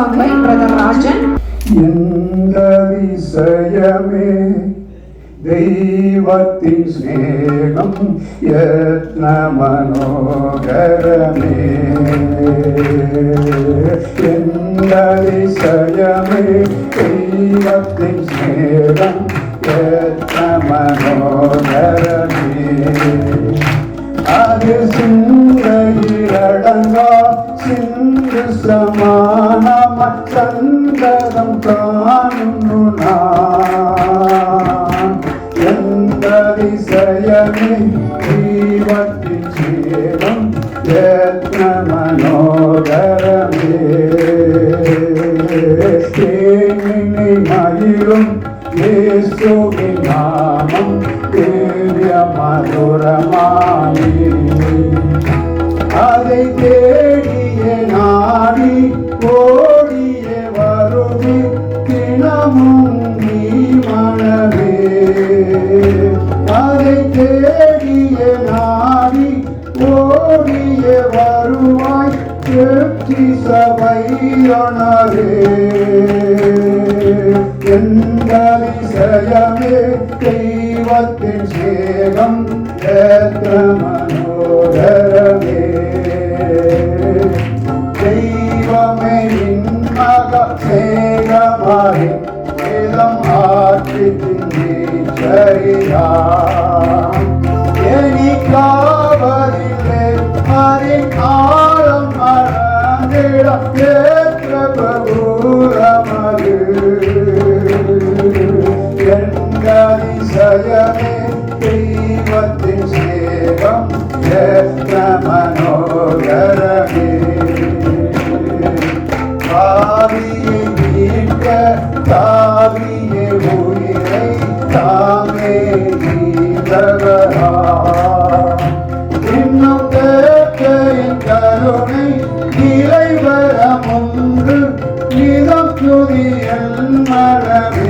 sung by Brother Rajan. വിഷയമേ ദൈവത്തിൻ സ്നേഹം യത്ന മനോഹരമേ എന്തതിശയമേ ദൈവത്തിൻ സ്നേഹം യത്ന മനോഹരമേ അത് സിംഹ சிந்து சமானம சந்ததம் காணும் நான். எந்த அதிசயமே ஜீவத்தின் சேதம் யத்ன மனோதரமே தேனினை மயிலும் இயேசுவின் நாமம் திவ்ய மதுரமானி அதை தேடிய நாடி ஓடிய வருது தினமும் நீ மனமே அதை தேடிய நாடி ஓடிய வருவாய் திருப்தி சபையொணரே எங்களிசயமே தெய்வத்தின் சேகம் எத்த மனோதரமே தெய்வமே இன்மக சேகமாய் வேதம் ஆற்றி சரியா எனக்காவதில்லை அரின் ஆழம் மறந்திட ஜயமே தெய்வத்தின் சேவம் எத்த மனோகரமே பாவியை மீட்க தாவிய உயிரை தாமே நீந்தவரா இன்னும் தேக்கையின் கருணை இறைவரமுன்று நிதம் துதியல் மரமே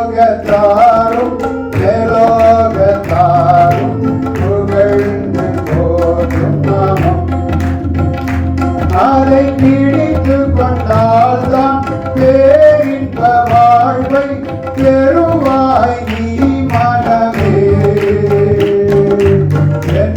உலோகத்தாரும் மேலோகத்தாரும் புகழ்ந்து போற்றும் நாமம். அதை பிடித்து கொண்டால்தான் பேரின்ப வாழ்வை பெறுவாய் நீ மனமே. என்